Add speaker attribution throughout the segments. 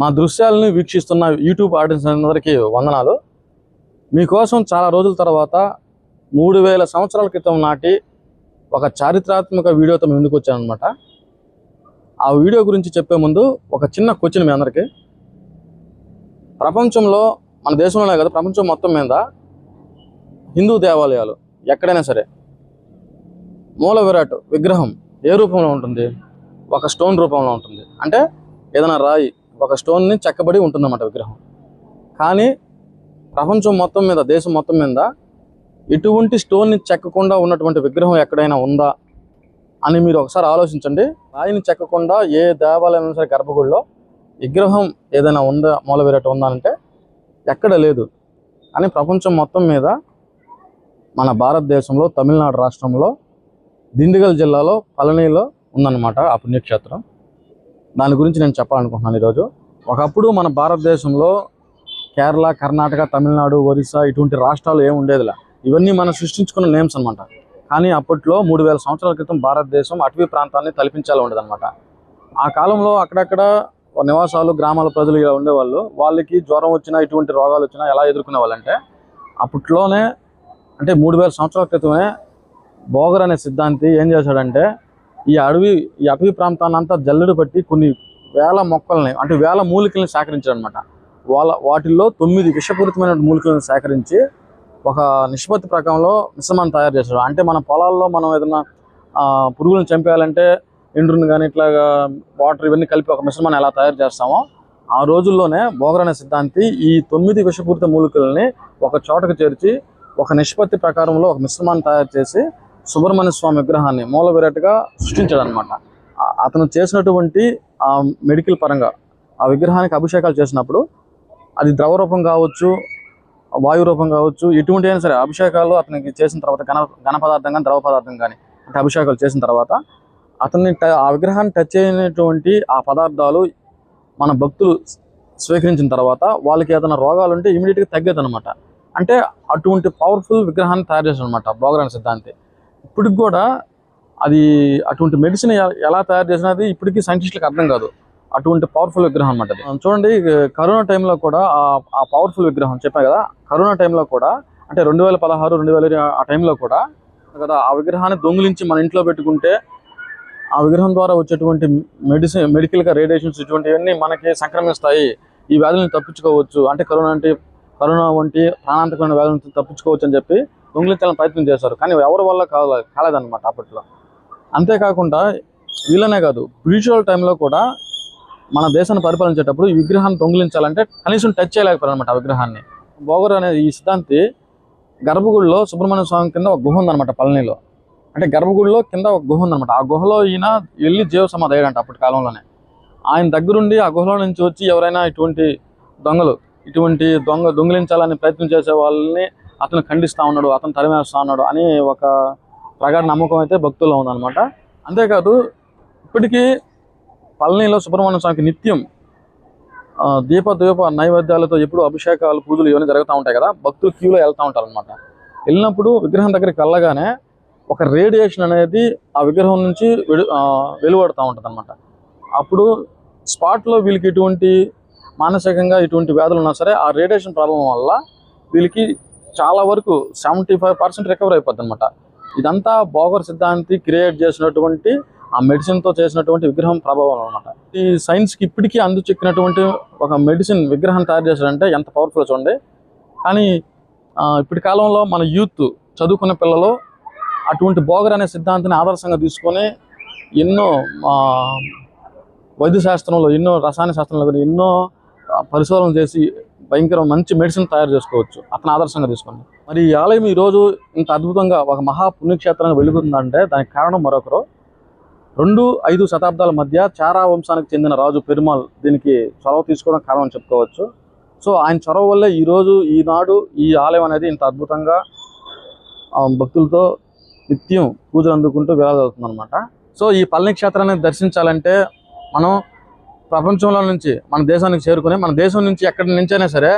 Speaker 1: మా దృశ్యాలను వీక్షిస్తున్న యూట్యూబ్ ఆడియన్స్ అందరికీ వందనాలు. మీకోసం చాలా రోజుల తర్వాత మూడు వేల సంవత్సరాల క్రితం నాటి ఒక చారిత్రాత్మక వీడియోతో మీ ముందుకు వచ్చానమాట ఆ వీడియో గురించి చెప్పే ముందు ఒక చిన్న క్వశ్చన్ మీ అందరికీ. ప్రపంచంలో మన దేశంలోనే కదా ప్రపంచం మొత్తం మీద హిందూ దేవాలయాలు ఎక్కడైనా సరే మూల విరాట్ విగ్రహం ఏ రూపంలో ఉంటుంది? ఒక స్టోన్ రూపంలో ఉంటుంది. అంటే ఏదైనా రాయి ఒక స్టోన్ని చెక్కబడి ఉంటుందన్నమాట విగ్రహం. కానీ ప్రపంచం మొత్తం మీద దేశం మొత్తం మీద ఎటువంటి స్టోన్ని చెక్కకుండా ఉన్నటువంటి విగ్రహం ఎక్కడైనా ఉందా అని మీరు ఒకసారి ఆలోచించండి. రాయిని చెక్కకుండా ఏ దేవాలయం సరే గర్భగుడిలో విగ్రహం ఏదైనా ఉందా మూల విరాట్ ఉందా అంటే ఎక్కడ లేదు. అని ప్రపంచం మొత్తం మీద మన భారతదేశంలో తమిళనాడు రాష్ట్రంలో దిండిగల్ జిల్లాలో పళనిలో ఉందన్నమాట ఆ పుణ్యక్షేత్రం. దాని గురించి నేను చెప్పాలనుకుంటున్నాను ఈరోజు. ఒకప్పుడు మన భారతదేశంలో కేరళ కర్ణాటక తమిళనాడు ఒరిస్సా ఇటువంటి రాష్ట్రాలు ఏమి ఉండేదిలా. ఇవన్నీ మనం సృష్టించుకున్న నేమ్స్ అనమాట కానీ అప్పట్లో మూడు వేల సంవత్సరాల క్రితం భారతదేశం అటవీ ప్రాంతాన్ని తలపించాలి ఉండదనమాట ఆ కాలంలో అక్కడక్కడ నివాసాలు గ్రామాల ప్రజలు ఇలా ఉండేవాళ్ళు. వాళ్ళకి జ్వరం వచ్చినా ఇటువంటి రోగాలు వచ్చినా ఎలా ఎదుర్కొనే వాళ్ళంటే అప్పట్లోనే అంటే మూడు వేల సంవత్సరాల క్రితమే బోగర్ అనే సిద్ధాంతి ఏం చేశాడంటే ఈ అడవి ఈ అటవీ ప్రాంతాన్ని జల్లెడు పట్టి కొన్ని వేల మొక్కల్ని అంటే వేల మూలికల్ని సేకరించారనమాట వాళ్ళ వాటిల్లో తొమ్మిది విషపూరితమైన మూలికలను సేకరించి ఒక నిష్పత్తి ప్రకారంలో మిశ్రమాన్ని తయారు చేశారు. అంటే మన పొలాల్లో మనం ఏదైనా పురుగులను చంపేయాలంటే ఎండ్రుని కానీ ఇట్లాగా వాటర్ ఇవన్నీ కలిపి ఒక మిశ్రమాన్ని ఎలా తయారు చేస్తామో ఆ రోజుల్లోనే బోగర్ అనే సిద్ధాంతి ఈ తొమ్మిది విషపూరిత మూలికల్ని ఒక చోటకు చేర్చి ఒక నిష్పత్తి ప్రకారంలో ఒక మిశ్రమాన్ని తయారు చేసి సుబ్రహ్మణ్య స్వామి విగ్రహాన్ని మూల విరాట్గా సృష్టించాడు అనమాట అతను చేసినటువంటి ఆ మెడికల్ పరంగా ఆ విగ్రహానికి అభిషేకాలు చేసినప్పుడు అది ద్రవ రూపం కావచ్చు వాయు రూపం కావచ్చు ఎటువంటి అయినా సరే అభిషేకాలు అతనికి చేసిన తర్వాత ఘన ఘన పదార్థం కానీ ద్రవ పదార్థం కానీ అంటే అభిషేకాలు చేసిన తర్వాత అతన్ని ట- ఆ విగ్రహాన్ని టచ్ అయినటువంటి ఆ పదార్థాలు మన భక్తులు స్వీకరించిన తర్వాత వాళ్ళకి ఏదైనా రోగాలు ఉంటే ఇమీడియట్గా తగ్గదు అనమాట అంటే అటువంటి పవర్ఫుల్ విగ్రహాన్ని తయారు చేశాడు అనమాట భోగరాణ సిద్ధాంతి. ఇప్పటికి కూడా అది అటువంటి మెడిసిన్ ఎలా తయారు చేసినది ఇప్పటికీ సైంటిస్టులకు అర్థం కాదు. అటువంటి పవర్ఫుల్ విగ్రహం అనమాట అది. చూడండి కరోనా టైంలో కూడా ఆ- పవర్ఫుల్ విగ్రహం చెప్పాను కదా కరోనా టైంలో కూడా అంటే రెండు వేల పదహారు రెండు వేల ఆ టైంలో కూడా కదా ఆ విగ్రహాన్ని దొంగిలించి మన ఇంట్లో పెట్టుకుంటే ఆ విగ్రహం ద్వారా వచ్చేటువంటి మెడిసిన్ మెడికల్గా రేడియేషన్స్ ఇటువంటివన్నీ మనకి సంక్రమిస్తాయి. ఈ వ్యాధులను తప్పించుకోవచ్చు. అంటే కరోనా అంటే కరోనా వంటి ప్రాణాంతకమైన వ్యాధులను తప్పించుకోవచ్చు అని చెప్పి దొంగిలించాలని ప్రయత్నం చేశారు. కానీ ఎవరి వల్ల కాలే కాలేదన్నమాట అప్పట్లో. అంతేకాకుండా వీళ్ళనే కాదు బ్రిటిష్ టైంలో కూడా మన దేశాన్ని పరిపాలించేటప్పుడు ఈ విగ్రహాన్ని దొంగిలించాలంటే కనీసం టచ్ చేయలేకపోయారు అనమాట ఆ విగ్రహాన్ని. బోగర్ అనే ఈ సిద్ధాంతి గర్భగుడిలో సుబ్రహ్మణ్య స్వామి కింద ఒక గుహ ఉందన్నమాట పళనిలో. అంటే గర్భగుడిలో కింద ఒక గుహ ఉందన్నమాట. ఆ గుహలో ఈయన వెళ్ళి జీవ సమాధి అయ్యాడంట అప్పటి కాలంలోనే. ఆయన దగ్గరుండి ఆ గుహలో నుంచి వచ్చి ఎవరైనా ఇటువంటి దొంగలు ఇటువంటి దొంగ దొంగిలించాలని ప్రయత్నం చేసే వాళ్ళని అతను ఖండిస్తూ ఉన్నాడు అతను తరిమేస్తా ఉన్నాడు అని ఒక ప్రగాఢ నమ్మకం అయితే భక్తుల్లో ఉందన్నమాట. అంతేకాదు ఇప్పటికీ పళనిలో సుబ్రహ్మణ్య స్వామికి నిత్యం దీప దీప నైవేద్యాలతో ఎప్పుడు అభిషేకాలు పూజలు ఇవన్నీ జరుగుతూ ఉంటాయి కదా భక్తులు క్యూలో వెళ్తూ ఉంటారు అనమాట వెళ్ళినప్పుడు విగ్రహం దగ్గరికి వెళ్ళగానే ఒక రేడియేషన్ అనేది ఆ విగ్రహం నుంచి వెడు వెలువడుతూ ఉంటుంది అనమాట అప్పుడు స్పాట్లో వీళ్ళకి ఇటువంటి మానసికంగా ఇటువంటి వ్యాధులు ఉన్నా సరే ఆ రేడియేషన్ ప్రాబ్లం వల్ల వీళ్ళకి చాలా వరకు సెవెంటీ ఫైవ్ పర్సెంట్ రికవర్ అయిపోద్ది అనమాట ఇదంతా బోగర్ సిద్ధాంతి క్రియేట్ చేసినటువంటి ఆ మెడిసిన్తో చేసినటువంటి విగ్రహం ప్రభావం అనమాట ఈ సైన్స్కి ఇప్పటికీ అందుచెక్కినటువంటి ఒక మెడిసిన్ విగ్రహం తయారు చేశారంటే ఎంత పవర్ఫుల్ చూడండి. కానీ ఇప్పటి కాలంలో మన యూత్ చదువుకున్న పిల్లలు అటువంటి బోగర్ అనే సిద్ధాంతాన్ని ఆదర్శంగా తీసుకొని ఎన్నో వైద్యశాస్త్రంలో వైద్య శాస్త్రంలో ఎన్నో రసాయన శాస్త్రంలో కూడా ఎన్నో పరిశోధనలు చేసి భయంకర మంచి మెడిసిన్ తయారు చేసుకోవచ్చు. అతను ఆదర్శంగా తీసుకోండి మరి ఈ ఆలయం ఈరోజు ఇంత అద్భుతంగా ఒక మహా పుణ్యక్షేత్రంగా వెలుగుతుందంటే దానికి కారణం మరొకరు. రెండు ఐదు శతాబ్దాల మధ్య చారా వంశానికి చెందిన రాజు పెరుమాల్ దీనికి చొరవ తీసుకోవడం కారణం అని చెప్పుకోవచ్చు. సో ఆయన చొరవ వల్లే ఈరోజు ఈనాడు ఈ ఆలయం అనేది ఇంత అద్భుతంగా ఆ, భక్తులతో నిత్యం పూజలు అందుకుంటూ వేలాదవుతుంది అనమాట సో ఈ పళని క్షేత్రాన్ని దర్శించాలంటే మనం ప్రపంచంలో నుంచి మన దేశానికి చేరుకుని మన దేశం నుంచి ఎక్కడి నుంచైనా సరే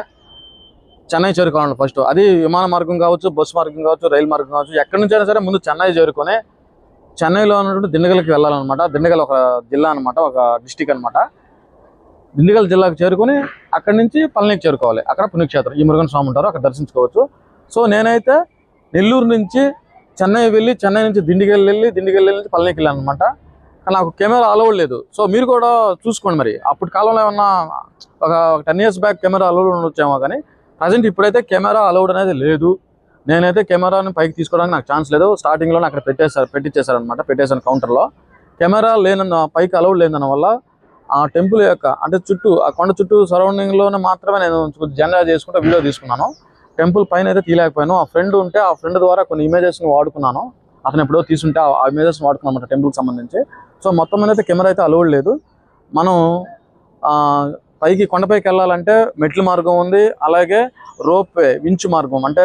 Speaker 1: చెన్నై చేరుకోవాలి ఫస్ట్ అది విమాన మార్గం కావచ్చు బస్సు మార్గం కావచ్చు రైలు మార్గం కావచ్చు ఎక్కడి నుంచైనా సరే ముందు చెన్నై చేరుకొని చెన్నైలో ఉన్నటువంటి దిండగల్కి వెళ్ళాలన్నమాట. దిండగల్ ఒక జిల్లా అనమాట ఒక డిస్టిక్ అనమాట దిండగల్ జిల్లాకు చేరుకొని అక్కడి నుంచి పళనికి చేరుకోవాలి. అక్కడ పుణ్యక్షేత్రం ఈ మురుగన్ స్వామి ఉంటారు అక్కడ దర్శించుకోవచ్చు. సో నేనైతే నెల్లూరు నుంచి చెన్నై వెళ్ళి చెన్నై నుంచి దిండిగల్ వెళ్ళి దిండిగల్ నుంచి పళనికి వెళ్ళాను అనమాట కానీ నాకు కెమెరా అలౌడ్ లేదు. సో మీరు కూడా చూసుకోండి మరి. అప్పటి కాలంలో ఏమన్నా ఒక ten years back camera allowed ఉండొచ్చేమో కానీ ప్రజెంట్ ఇప్పుడైతే కెమెరా అలౌడ్ అనేది లేదు. నేనైతే కెమెరాని పైకి తీసుకోవడానికి నాకు ఛాన్స్ లేదు. స్టార్టింగ్లో అక్కడ పెట్టేశారు పెట్టించేశారు అనమాట పెట్టేశాను కౌంటర్లో కెమెరా లేనన్న పైకి అలౌడ్ లేదన్న వల్ల ఆ టెంపుల్ యొక్క అంటే చుట్టూ ఆ కొండ చుట్టూ సరౌండింగ్లోనే మాత్రమే నేను జనరేట్ చేసుకుంటే వీడియో తీసుకున్నాను. టెంపుల్ పైన అయితే తీయలేకపోయాను. ఆ ఫ్రెండ్ ఉంటే ఆ ఫ్రెండ్ ద్వారా కొన్ని ఇమేజెస్ని వాడుకున్నాను. అతను ఎప్పుడో తీసుంటే ఆ ఇమేజెస్ వాడుకున్నాను అనమాట టెంపుల్కి సంబంధించి. సో మొత్తం మీద అయితే కెమెరా అయితే అలౌడ్ లేదు. మనం పైకి కొండపైకి వెళ్ళాలంటే మెట్ల మార్గం ఉంది అలాగే రోప్ వే వించు మార్గం అంటే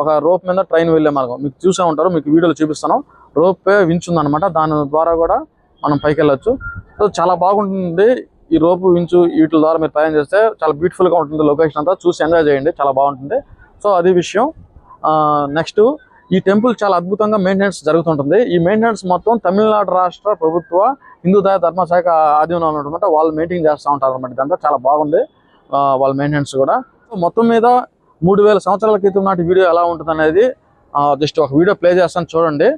Speaker 1: ఒక రోప్ మీద ట్రైన్ వెళ్ళే మార్గం. మీకు చూసే ఉంటారు మీకు వీడియోలో చూపిస్తాను. రోప్ వే వించు ఉందన్నమాట దాని ద్వారా కూడా మనం పైకి వెళ్ళొచ్చు. సో చాలా బాగుంటుంది ఈ రోపు వించు వీటి ద్వారా మీరు ప్రయాణం చేస్తే చాలా బ్యూటిఫుల్గా ఉంటుంది లొకేషన్ అంతా. చూసి ఎంజాయ్ చేయండి చాలా బాగుంటుంది. సో అది విషయం. నెక్స్ట్ ఈ టెంపుల్ చాలా అద్భుతంగా మెయింటెనెన్స్ జరుగుతుంటుంది. ఈ మెయింటెనెన్స్ మొత్తం తమిళనాడు రాష్ట్ర ప్రభుత్వ హిందూ దయ ధర్మశాఖ ఆధీనంలో ఉన్నటువంటి వాళ్ళు మెయింటైన్ చేస్తూ ఉంటారు అనమాట ఇదంతా చాలా బాగుంది. ఆ, వాళ్ళ మెయింటెనెన్స్ కూడా. మొత్తం మీద మూడు వేల సంవత్సరాల క్రితం నాటి వీడియో ఎలా ఉంటుంది అనేది జస్ట్ ఒక వీడియో ప్లే చేస్తాను చూడండి.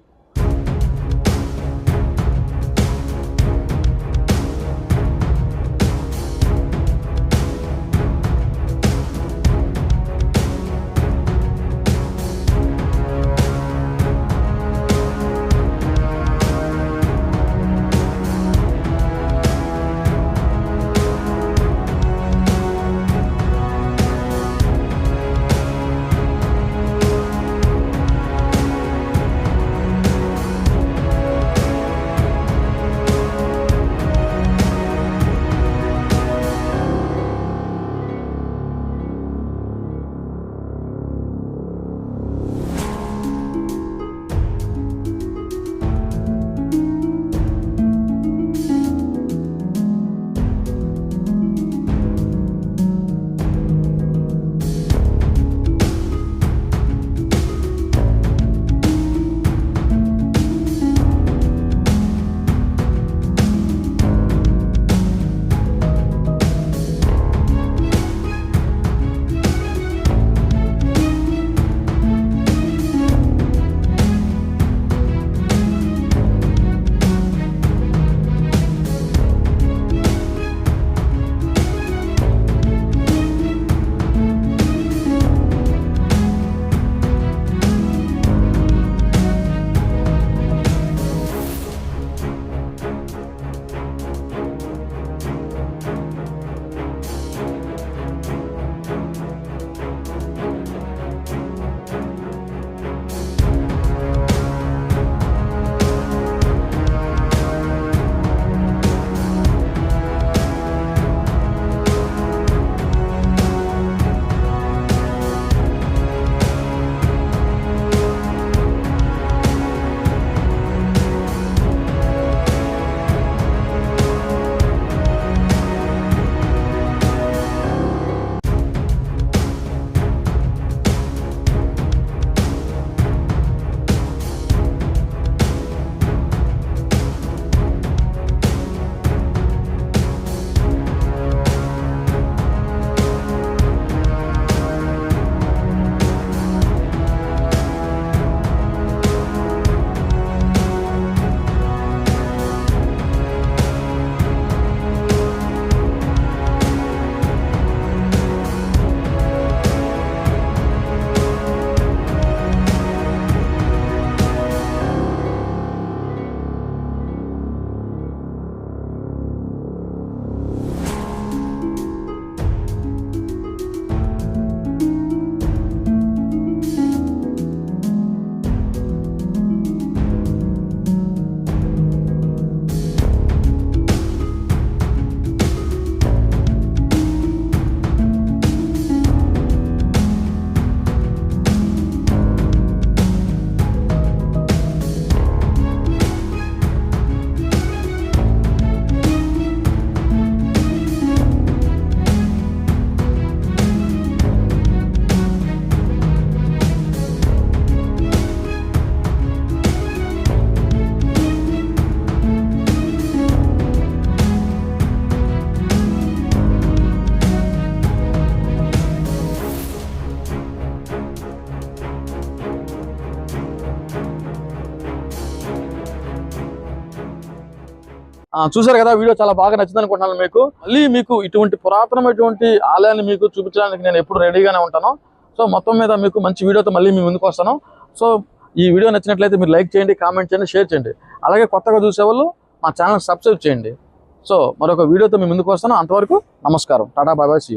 Speaker 1: చూసారు చూశారు కదా వీడియో చాలా బాగా నచ్చింది అనుకుంటున్నాను మీకు. మళ్ళీ మీకు ఇటువంటి పురాతనమైనటువంటి ఆలయాన్ని మీకు చూపించడానికి నేను ఎప్పుడు రెడీగానే ఉంటాను. సో మొత్తం మీద మీకు మంచి వీడియోతో మళ్ళీ మీ ముందుకు వస్తాను. సో ఈ వీడియో నచ్చినట్లయితే మీరు లైక్ చేయండి కామెంట్ చేయండి షేర్ చేయండి. అలాగే కొత్తగా చూసేవాళ్ళు మా ఛానల్ సబ్స్క్రైబ్ చేయండి. సో మరొక వీడియోతో మీ ముందుకు వస్తాను. అంతవరకు నమస్కారం. టాటా బాబాయ్ సీ